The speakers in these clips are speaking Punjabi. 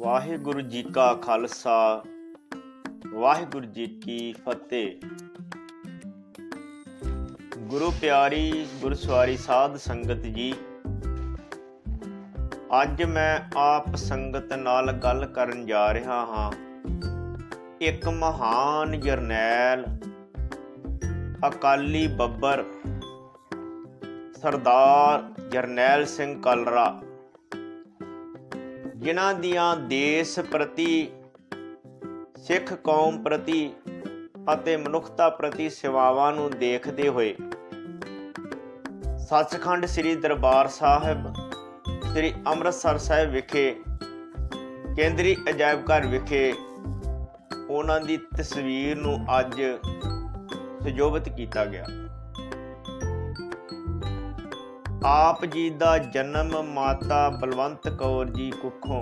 ਵਾਹਿਗੁਰੂ ਜੀ ਕਾ ਖਾਲਸਾ, ਵਾਹਿਗੁਰੂ ਜੀ ਕੀ ਫਤਿਹ। ਗੁਰੂ ਪਿਆਰੀ ਗੁਰਸਵਾਰੀ ਸਾਧ ਸੰਗਤ ਜੀ, ਅੱਜ ਮੈਂ ਆਪ ਸੰਗਤ ਨਾਲ ਗੱਲ ਕਰਨ ਜਾ ਰਿਹਾ ਹਾਂ। ਇੱਕ ਮਹਾਨ ਜਰਨੈਲ, ਅਕਾਲੀ ਬੱਬਰ, ਸਰਦਾਰ ਜਰਨੈਲ ਸਿੰਘ ਕਲਰਾ। ਜਿਨ੍ਹਾਂ ਦੀਆਂ ਦੇਸ਼ ਪ੍ਰਤੀ, ਸਿੱਖ ਕੌਮ ਪ੍ਰਤੀ ਅਤੇ ਮਨੁੱਖਤਾ ਪ੍ਰਤੀ ਸੇਵਾਵਾਂ ਨੂੰ ਦੇਖਦੇ ਹੋਏ ਸੱਚਖੰਡ ਸ੍ਰੀ ਦਰਬਾਰ ਸਾਹਿਬ, ਸ੍ਰੀ ਅੰਮ੍ਰਿਤਸਰ ਸਾਹਿਬ ਵਿਖੇ, ਕੇਂਦਰੀ ਅਜਾਇਬ ਘਰ ਵਿਖੇ ਉਹਨਾਂ ਦੀ ਤਸਵੀਰ ਨੂੰ ਅੱਜ ਸਜੋਬਤ ਕੀਤਾ ਗਿਆ। ਆਪ ਜੀ ਦਾ ਜਨਮ ਮਾਤਾ ਬਲਵੰਤ ਕੌਰ ਜੀ ਕੁੱਖੋਂ।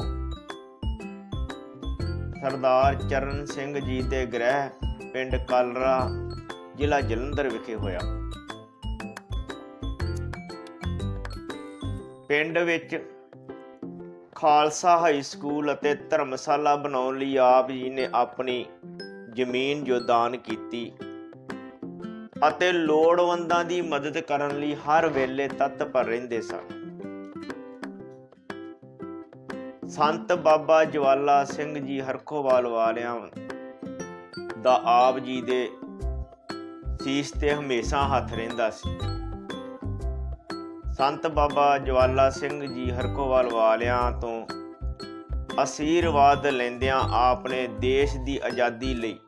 ਸਰਦਾਰ ਚਰਨ ਸਿੰਘ ਜੀ ਦੇ ਗ੍ਰਹਿ ਪਿੰਡ ਕਲਰਾ ਜ਼ਿਲ੍ਹਾ ਜਲੰਧਰ ਵਿਖੇ ਹੋਇਆ। ਪਿੰਡ ਵਿੱਚ ਖਾਲਸਾ ਹਾਈ ਸਕੂਲ ਅਤੇ ਧਰਮਸ਼ਾਲਾ ਬਣਾਉਣ ਲਈ ਆਪ ਜੀ ਨੇ ਆਪਣੀ ਜ਼ਮੀਨ ਜੋ ਦਾਨ ਕੀਤੀ। ਅਤੇ ਲੋੜਵੰਦਾਂ ਦੀ ਮਦਦ ਕਰਨ ਲਈ ਹਰ ਵੇਲੇ ਤਤਪਰ ਰਹਿੰਦੇ ਸਨ। ਸੰਤ ਬਾਬਾ ਜਵਾਲਾ ਸਿੰਘ ਜੀ ਹਰਖੋਵਾਲ ਵਾਲਿਆਂ ਦਾ ਆਪ ਜੀ ਦੇ ਸੀਸ ਤੇ ਹਮੇਸ਼ਾ ਹੱਥ ਰਹਿੰਦਾ ਸੀ। ਸੰਤ ਬਾਬਾ ਜਵਾਲਾ ਸਿੰਘ ਜੀ ਹਰਖੋਵਾਲ ਵਾਲਿਆਂ ਤੋਂ ਅਸੀਰਵਾਦ ਲੈਂਦਿਆਂ ਆਪਣੇ ਦੇਸ਼ ਦੀ ਆਜ਼ਾਦੀ ਲਈ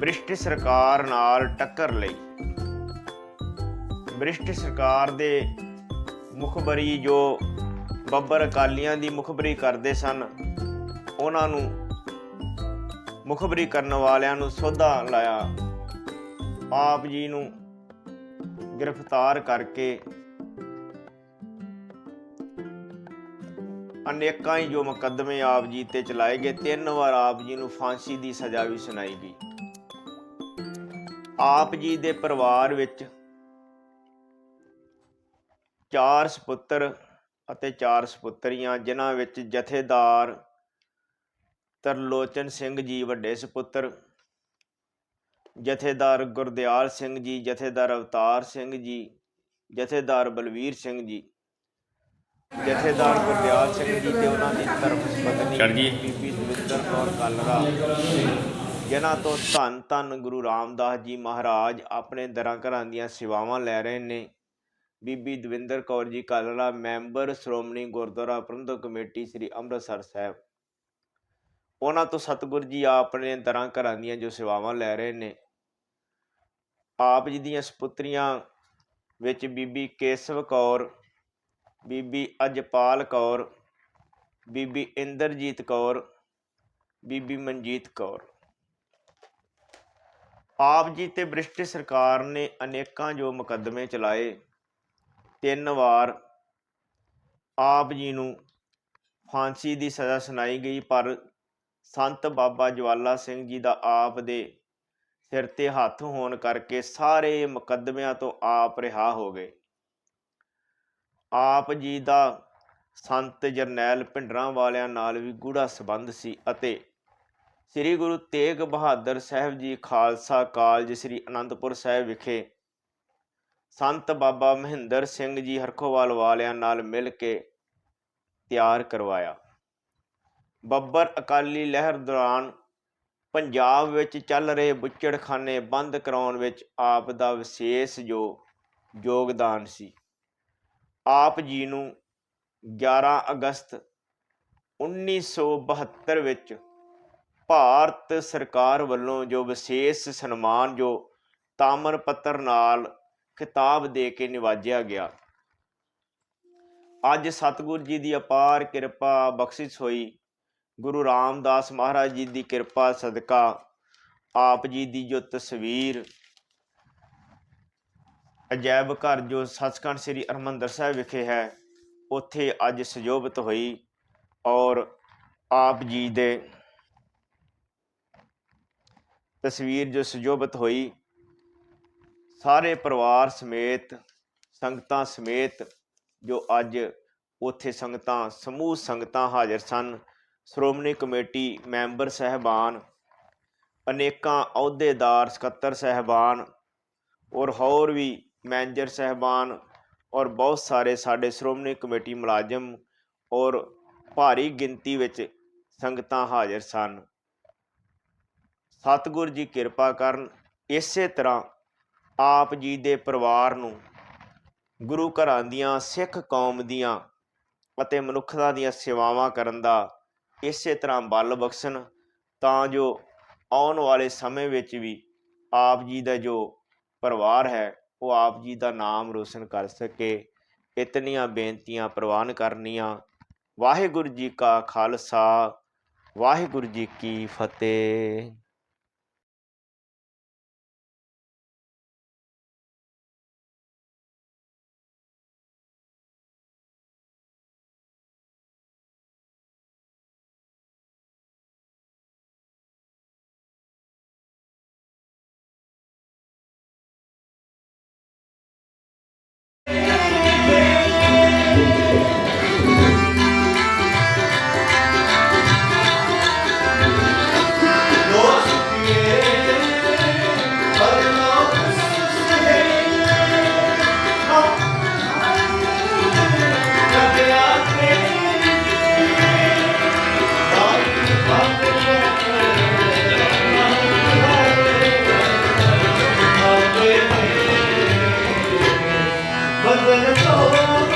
ਬ੍ਰਿਸ਼ਟ ਸਰਕਾਰ ਨਾਲ ਟੱਕਰ ਲਈ। ਬ੍ਰਿਸ਼ਟ ਸਰਕਾਰ ਦੇ ਮੁਖਬਰੀ ਜੋ ਬੱਬਰ ਅਕਾਲੀਆਂ ਦੀ ਮੁਖਬਰੀ ਕਰਦੇ ਸਨ, ਉਹਨਾਂ ਨੂੰ ਮੁਖਬਰੀ ਕਰਨ ਵਾਲਿਆਂ ਨੂੰ ਸੋਧਾ ਲਾਇਆ। ਆਪ ਜੀ ਨੂੰ ਗ੍ਰਿਫਤਾਰ ਕਰਕੇ ਅਨੇਕਾਂ ਹੀ ਜੋ ਮੁਕੱਦਮੇ ਆਪ ਜੀ ਤੇ ਚਲਾਏ ਗਏ, ਤਿੰਨ ਵਾਰ ਆਪ ਜੀ ਨੂੰ ਫਾਂਸੀ ਦੀ ਸਜ਼ਾ ਵੀ ਸੁਣਾਈ ਗਈ। ਆਪ ਜੀ ਦੇ ਪਰਿਵਾਰ ਵਿੱਚ ਚਾਰ ਸੁਪੁੱਤਰ ਅਤੇ ਚਾਰ ਸੁਪੁੱਤਰੀਆਂ ਜਿਨ੍ਹਾਂ ਵਿੱਚ ਜਥੇਦਾਰ ਤਰਲੋਚਨ ਸਿੰਘ ਜੀ ਵੱਡੇ ਸੁਪੁੱਤਰ ਜਥੇਦਾਰ ਗੁਰਦਿਆਲ ਸਿੰਘ ਜੀ ਜਥੇਦਾਰ ਅਵਤਾਰ ਸਿੰਘ ਜੀ ਜਥੇਦਾਰ ਬਲਵੀਰ ਸਿੰਘ ਜੀ ਜਥੇਦਾਰ ਗੁਰਦਿਆਲ ਸਿੰਘ ਜੀ ਤੇ ਉਹਨਾਂ ਦੀ ਧਰਮ ਪਤਨੀ। ਬੀਬੀ ਦਵਿੰਦਰ ਕੌਰ ਕਲਰਾ ਜਿਨ੍ਹਾਂ ਤੋਂ ਧੰਨ ਧੰਨ ਗੁਰੂ ਰਾਮਦਾਸ ਜੀ ਮਹਾਰਾਜ ਆਪਣੇ ਦਰਾਂ ਘਰਾਂ ਦੀਆਂ ਸੇਵਾਵਾਂ ਲੈ ਰਹੇ ਨੇ। ਬੀਬੀ ਦਵਿੰਦਰ ਕੌਰ ਜੀ ਕਲਰਾ ਮੈਂਬਰ ਸ਼੍ਰੋਮਣੀ ਗੁਰਦੁਆਰਾ ਪ੍ਰਬੰਧਕ ਕਮੇਟੀ ਸ੍ਰੀ ਅੰਮ੍ਰਿਤਸਰ ਸਾਹਿਬ। ਉਹਨਾਂ ਤੋਂ ਸਤਿਗੁਰ ਜੀ ਆਪਣੇ ਦਰਾਂ ਘਰਾਂ ਦੀਆਂ ਜੋ ਸੇਵਾਵਾਂ ਲੈ ਰਹੇ ਨੇ। ਆਪ ਜੀ ਦੀਆਂ ਸੁਪੁੱਤਰੀਆਂ ਵਿੱਚ ਬੀਬੀ ਕੇਸਵ ਕੌਰ, ਬੀਬੀ ਅਜਪਾਲ ਕੌਰ, ਬੀਬੀ ਇੰਦਰਜੀਤ ਕੌਰ, ਬੀਬੀ ਮਨਜੀਤ ਕੌਰ। ਆਪ ਜੀ ਤੇ ਬ੍ਰਿਟਿਸ਼ ਸਰਕਾਰ ਨੇ ਅਨੇਕਾਂ ਜੋ ਮੁਕੱਦਮੇ ਚਲਾਏ। ਤਿੰਨ ਵਾਰ ਆਪ ਜੀ ਨੂੰ ਫਾਂਸੀ ਦੀ ਸਜ਼ਾ ਸੁਣਾਈ ਗਈ, ਪਰ ਸੰਤ ਬਾਬਾ ਜਵਾਲਾ ਸਿੰਘ ਜੀ ਦਾ ਆਪ ਦੇ ਸਿਰ ਤੇ ਹੱਥ ਹੋਣ ਕਰਕੇ ਸਾਰੇ ਮੁਕੱਦਮਿਆਂ ਤੋਂ ਆਪ ਰਿਹਾ ਹੋ ਗਏ। ਆਪ ਜੀ ਦਾ ਸੰਤ ਜਰਨੈਲ ਭਿੰਡਰਾਂ ਵਾਲਿਆਂ ਨਾਲ ਵੀ ਗੂੜਾ ਸੰਬੰਧ ਸੀ ਅਤੇ ਸ੍ਰੀ ਗੁਰੂ ਤੇਗ ਬਹਾਦਰ ਸਾਹਿਬ ਜੀ ਖਾਲਸਾ ਕਾਲਜ, ਸ੍ਰੀ ਅਨੰਦਪੁਰ ਸਾਹਿਬ ਵਿਖੇ ਸੰਤ ਬਾਬਾ ਮਹਿੰਦਰ ਸਿੰਘ ਜੀ ਹਰਖੋਵਾਲ ਵਾਲਿਆਂ ਨਾਲ ਮਿਲ ਕੇ ਤਿਆਰ ਕਰਵਾਇਆ। ਬੱਬਰ ਅਕਾਲੀ ਲਹਿਰ ਦੌਰਾਨ ਪੰਜਾਬ ਵਿੱਚ ਚੱਲ ਰਹੇ ਬੁੱਚੜਖਾਨੇ ਬੰਦ ਕਰਾਉਣ ਵਿੱਚ ਆਪ ਦਾ ਵਿਸ਼ੇਸ਼ ਜੋ ਯੋਗਦਾਨ ਸੀ। ਆਪ ਜੀ ਨੂੰ 11 ਅਗਸਤ 1972 ਵਿੱਚ ਭਾਰਤ ਸਰਕਾਰ ਵੱਲੋਂ ਜੋ ਵਿਸ਼ੇਸ਼ ਸਨਮਾਨ, ਜੋ ਤਾਮਰ ਪੱਤਰ ਨਾਲ ਖਿਤਾਬ ਦੇ ਕੇ ਨਿਵਾਜਿਆ ਗਿਆ। ਅੱਜ ਸਤਿਗੁਰ ਜੀ ਦੀ ਅਪਾਰ ਕਿਰਪਾ ਬਖਸ਼ਿਸ਼ ਹੋਈ। ਗੁਰੂ ਰਾਮਦਾਸ ਮਹਾਰਾਜ ਜੀ ਦੀ ਕਿਰਪਾ, ਸਦਕਾ ਆਪ ਜੀ ਦੀ ਜੋ ਤਸਵੀਰ, ਅਜਾਇਬ ਘਰ ਜੋ ਸੱਚਖੰਡ ਸ੍ਰੀ ਹਰਿਮੰਦਰ ਸਾਹਿਬ ਵਿਖੇ ਹੈ, ਉੱਥੇ ਅੱਜ ਸਜੋਬਤ ਹੋਈ ਔਰ ਆਪ ਜੀ ਦੇ ਤਸਵੀਰ ਜੋ ਸਜੋਬਤ ਹੋਈ, ਸਾਰੇ ਪਰਿਵਾਰ ਸਮੇਤ, ਸੰਗਤਾਂ ਸਮੇਤ, ਜੋ ਅੱਜ ਉੱਥੇ ਸੰਗਤਾਂ, ਸਮੂਹ ਸੰਗਤਾਂ ਹਾਜ਼ਰ ਸਨ, ਸ਼੍ਰੋਮਣੀ ਕਮੇਟੀ ਮੈਂਬਰ ਸਹਿਬਾਨ, ਅਨੇਕਾਂ ਅਹੁਦੇਦਾਰ, ਸਕੱਤਰ ਸਹਿਬਾਨ ਔਰ ਹੋਰ ਵੀ ਮੈਨੇਜਰ ਸਹਿਬਾਨ ਔਰ ਬਹੁਤ ਸਾਰੇ ਸਾਡੇ ਸ਼੍ਰੋਮਣੀ ਕਮੇਟੀ ਮੁਲਾਜ਼ਮ ਔਰ ਭਾਰੀ ਗਿਣਤੀ ਵਿੱਚ ਸੰਗਤਾਂ ਹਾਜ਼ਰ ਸਨ। ਸਤਿਗੁਰ ਜੀ ਕਿਰਪਾ ਕਰਨ, ਇਸੇ ਤਰ੍ਹਾਂ ਆਪ ਜੀ ਦੇ ਪਰਿਵਾਰ ਨੂੰ ਗੁਰੂ ਘਰਾਂ ਦੀਆਂ ਸਿੱਖ ਕੌਮ ਦੀਆਂ ਅਤੇ ਮਨੁੱਖਤਾ ਦੀਆਂ ਸੇਵਾਵਾਂ ਕਰਨ ਦਾ ਇਸੇ ਤਰ੍ਹਾਂ ਬਲ ਬਖਸ਼ਣ, ਤਾਂ ਜੋ ਆਉਣ ਵਾਲੇ ਸਮੇਂ ਵਿੱਚ ਵੀ ਆਪ ਜੀ ਦਾ ਜੋ ਪਰਿਵਾਰ ਹੈ, ਉਹ ਆਪ ਜੀ ਦਾ ਨਾਮ ਰੋਸ਼ਨ ਕਰ ਸਕੇ। ਇਤਨੀਆਂ ਬੇਨਤੀਆਂ ਪ੍ਰਵਾਨ ਕਰਨੀਆਂ। ਵਾਹਿਗੁਰੂ ਜੀ ਕਾ ਖਾਲਸਾ, ਵਾਹਿਗੁਰੂ ਜੀ ਕੀ ਫਤਿਹ। Oh,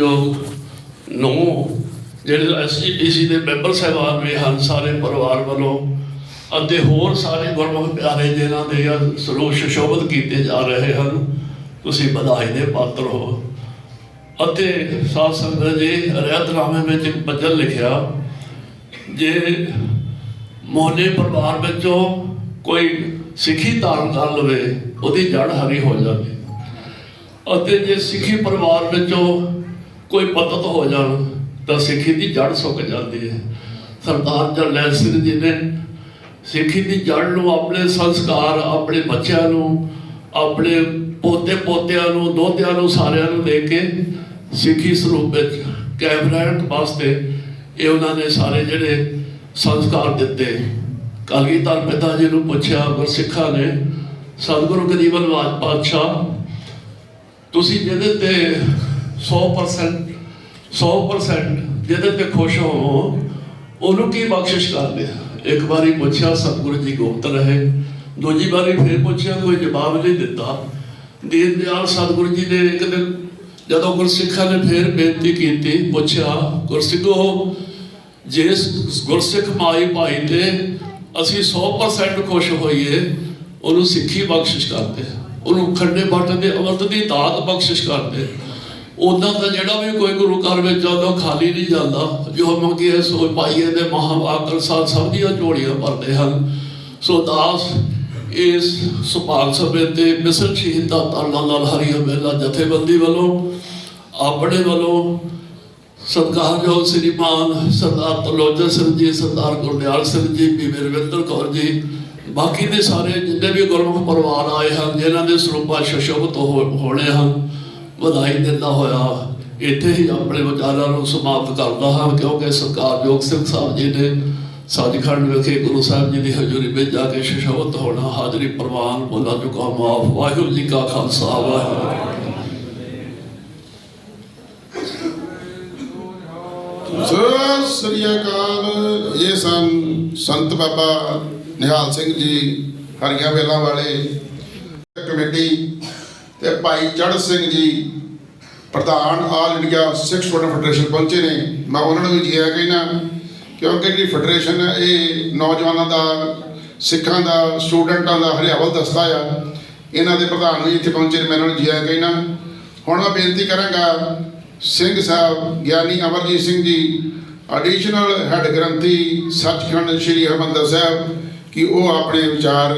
ਮਨ ਸਾਰੇ ਨਾਮ ਸਤਿਕਾਰਯੋਗ ਨੌ ਦੇ ਮੈਂਬਰ ਸਾਹਿਬਾਨ ਵੀ ਹਨ, ਸਾਰੇ ਪਰਿਵਾਰ ਵੱਲੋਂ ਅਤੇ ਹੋਰ ਸਾਰੇ ਗੁਰਮੁਖ ਪਿਆਰੇ ਜਿਨ੍ਹਾਂ ਦੇ ਸਰੂਪ ਸੁਸ਼ੋਭਿਤ ਕੀਤੇ ਜਾ ਰਹੇ ਹਨ, ਤੁਸੀਂ ਵਧਾਈ ਦੇ ਪਾਤਰ ਹੋ। ਅਤੇ ਸਾਧ ਸੰਗਤ ਜੀ ਰਹਿਤਨਾਮੇ ਵਿੱਚ ਇੱਕ ਭਜਨ ਲਿਖਿਆ, ਜੇ ਮੋਹਨੇ ਪਰਿਵਾਰ ਵਿੱਚੋਂ ਕੋਈ ਸਿੱਖੀ ਧਾਰਨ ਕਰ ਲਵੇ, ਉਹਦੀ ਜੜ ਹਰੀ ਹੋ ਜਾਂਦੀ। ਅਤੇ ਜੇ ਸਿੱਖੀ ਪਰਿਵਾਰ ਵਿੱਚੋਂ ਕੋਈ ਪਤਤ ਹੋ ਜਾਣ ਤਾਂ ਸਿੱਖੀ ਦੀ ਜੜ ਸੁੱਕ ਜਾਂਦੀ ਹੈ। ਸਰਦਾਰ ਜਰਨੈਲ ਸਿੰਘ ਜੀ ਨੇ ਸਿੱਖੀ ਦੀ ਜੜ ਨੂੰ ਆਪਣੇ ਸੰਸਕਾਰ, ਆਪਣੇ ਬੱਚਿਆਂ ਨੂੰ, ਆਪਣੇ ਪੋਤੇ ਪੋਤਿਆਂ ਨੂੰ, ਦੋਤਿਆਂ ਨੂੰ, ਸਾਰਿਆਂ ਨੂੰ ਦੇ ਕੇ ਸਿੱਖੀ ਸਰੂਪ ਵਿੱਚ ਕਾਇਮ ਰਹਿਣ ਵਾਸਤੇ ਇਹ ਉਹਨਾਂ ਨੇ ਸਾਰੇ ਜਿਹੜੇ ਸੰਸਕਾਰ ਦਿੱਤੇ। ਕਲਗੀਧਰ ਪਿਤਾ ਜੀ ਨੂੰ ਪੁੱਛਿਆ ਗੁਰਸਿੱਖਾਂ ਨੇ, ਸਤਿਗੁਰੂ ਗਰੀਬਨਵਾਜ ਪਾਤਸ਼ਾਹ, ਤੁਸੀਂ ਜਿਹਦੇ ਤੇ 100% 100% ਜਿਹਦੇ ਤੇ ਖੁਸ਼ ਹੋਵੋ, ਉਹਨੂੰ ਕੀ ਬਖਸ਼ਿਸ਼ ਕਰਦੇ ਇੱਕ ਵਾਰੀ ਪੁੱਛਿਆ, ਸਤਿਗੁਰੂ ਜੀ ਗੁਪਤ ਰਹੇ। ਦੂਜੀ ਵਾਰੀ ਫਿਰ ਪੁੱਛਿਆ, ਕੋਈ ਜਵਾਬ ਨਹੀਂ ਦਿੱਤਾ। ਦੀਨ ਦਿਆਲ ਸਤਿਗੁਰੂ ਜੀ ਨੇ ਇੱਕ ਦਿਨ ਜਦੋਂ ਗੁਰਸਿੱਖਾਂ ਨੇ ਫਿਰ ਬੇਨਤੀ ਕੀਤੀ, ਪੁੱਛਿਆ, ਗੁਰਸਿੱਖੋ ਜਿਸ ਗੁਰਸਿੱਖ ਮਾਈ ਭਾਈ ਤੇ ਅਸੀਂ 100% ਖੁਸ਼ ਹੋਈਏ, ਉਹਨੂੰ ਸਿੱਖੀ ਬਖਸ਼ਿਸ਼ ਕਰਦੇ ਉਹਨੂੰ ਖੰਡੇ ਬਾਟ ਦੇ ਅਮਰਤ ਦੀ ਦਾਤ ਬਖਸ਼ਿਸ਼ ਕਰਦੇ ਉਦਾਂ ਤਾਂ ਜਿਹੜਾ ਵੀ ਕੋਈ ਗੁਰੂ ਘਰ ਵਿੱਚ ਆਉਂਦਾ, ਉਹ ਖਾਲੀ ਨਹੀਂ ਜਾਂਦਾ। ਜੋ ਮੰਗੇ ਸੋ ਪਾਈਏ ਦੇ ਮਹਾਵਾਕਰ ਸਾਹਿਬ ਸਭ ਦੀਆਂ ਝੋਲੀਆਂ ਭਰਦੇ ਹਨ। ਸੋ ਦਾਸ ਇਸ ਸੁਭਾਗ ਸਭੇ ਤੇ ਮਿਸਰ ਸ਼ਹੀਦ ਦਾ ਤਾਲਾ ਲਾਲ ਹਰੀ ਮੇਲਾ ਜਥੇਬੰਦੀ ਵੱਲੋਂ, ਆਪਣੇ ਵੱਲੋਂ ਸਤਿਕਾਰਯੋਗ ਸ੍ਰੀਮਾਨ ਸਰਦਾਰ ਤਲੋਜਾ ਸਿੰਘ ਜੀ, ਸਰਦਾਰ ਗੁਰਦਿਆਲ ਸਿੰਘ ਜੀ ਬੀਬੀ ਰਵਿੰਦਰ ਕੌਰ ਜੀ, ਬਾਕੀ ਦੇ ਸਾਰੇ ਜਿੰਨੇ ਵੀ ਗੁਰਮੁਖ ਪਰਿਵਾਰ ਆਏ ਹਨ, ਜਿਨ੍ਹਾਂ ਦੇ ਸਰੂਪਾ ਸ਼ਸ਼ੋਭਤ ਹੋ- ਹੋਣੇ ਹਨ ਵਧਾਈ ਦਿੰਦਾ ਹੋਇਆ। ਇੱਥੇ ਹੀ ਆਪਣੇ ਵਿਚਾਰਾਂ ਨੂੰ ਸਮਾਪਤ ਕਰਦਾ ਹਾਂ, ਕਿਉਂਕਿ ਸਰਕਾਰ ਜੋਗ ਸਿੰਘ ਸਾਹਿਬ ਜੀ ਨੇ ਸੱਚਖੰਡ ਵਿਖੇ ਗੁਰੂ ਸਾਹਿਬ ਜੀ ਦੀ ਹਜ਼ੂਰੀ ਵਿੱਚ ਜਾ ਕੇ ਸ਼ਸ਼ੋਭਤ ਹੋਣਾ ਹਾਜ਼ਰੀ ਪ੍ਰਵਾਨ ਬੋਲਾ ਚੁਕਾ। ਮਾਫ, ਵਾਹਿਗੁਰੂ ਜੀ ਕਾ ਖਾਲਸਾ, ਵਾਹਿਗੁਰੂ ਸ੍ਰੀ ਅਕਾਲ। ਇਹ ਸਨ ਸੰਤ ਬਾਬਾ ਨਿਹਾਲ ਸਿੰਘ ਜੀ ਹਰੀਆਂ ਵੇਲਾਂ ਵਾਲੇ ਕਮੇਟੀ ਤੇ ਭਾਈ ਚੜ੍ਹ ਸਿੰਘ ਜੀ, ਪ੍ਰਧਾਨ all India Sikh student federation ਪਹੁੰਚੇ ਨੇ। ਮੈਂ ਉਹਨਾਂ ਨੂੰ ਵੀ ਜੀ ਆਇਆਂ ਕਹਿਣਾ ਕਿਉਂਕਿ ਜਿਹੜੀ ਫੈਡਰੇਸ਼ਨ ਹੈ, ਇਹ ਨੌਜਵਾਨਾਂ ਦਾ, ਸਿੱਖਾਂ ਦਾ ਸਟੂਡੈਂਟਾਂ ਦਾ ਹਰਿਆਵਲ ਦਸਤਾ ਆ। ਇਹਨਾਂ ਦੇ ਪ੍ਰਧਾਨ ਵੀ ਇੱਥੇ ਪਹੁੰਚੇ ਨੇ, ਮੈਂ ਉਹਨਾਂ ਨੂੰ ਜੀ ਆਇਆਂ ਕਹਿਣਾ ਹੁਣ ਮੈਂ ਬੇਨਤੀ ਕਰਾਂਗਾ, ਸਿੰਘ ਸਾਹਿਬ, ਗਿਆਨੀ ਅਮਰਜੀਤ ਸਿੰਘ ਜੀ ਐਡੀਸ਼ਨਲ ਹੈੱਡ ਗ੍ਰੰਥੀ ਸੱਚਖੰਡ ਸ੍ਰੀ ਹਰਿਮੰਦਰ ਸਾਹਿਬ, ਕਿ ਉਹ ਆਪਣੇ ਵਿਚਾਰ